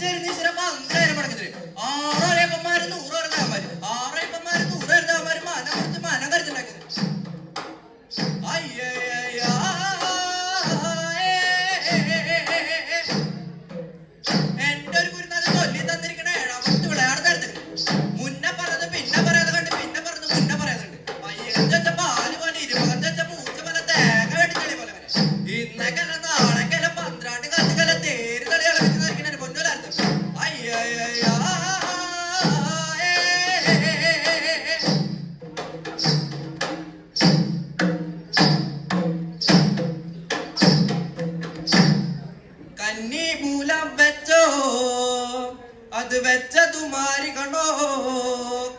சிறப்பா കന്നി മൂലം വെച്ചോ? അത് വെച്ചതു മാറികണോ?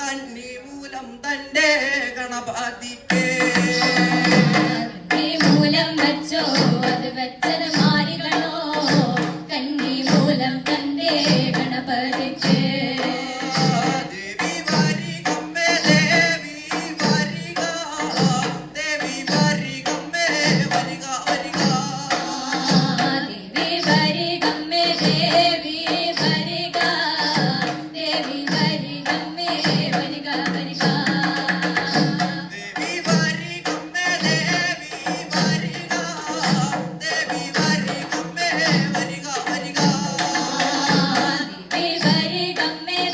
കന്നി മൂലം തന്റെ ഗണപാതിക്കേ. മൂലം വെച്ചോ? അത് വെച്ചത് മാറികണോ? കന്നി മൂലം തന്റെ ഗണപതിക്കേ.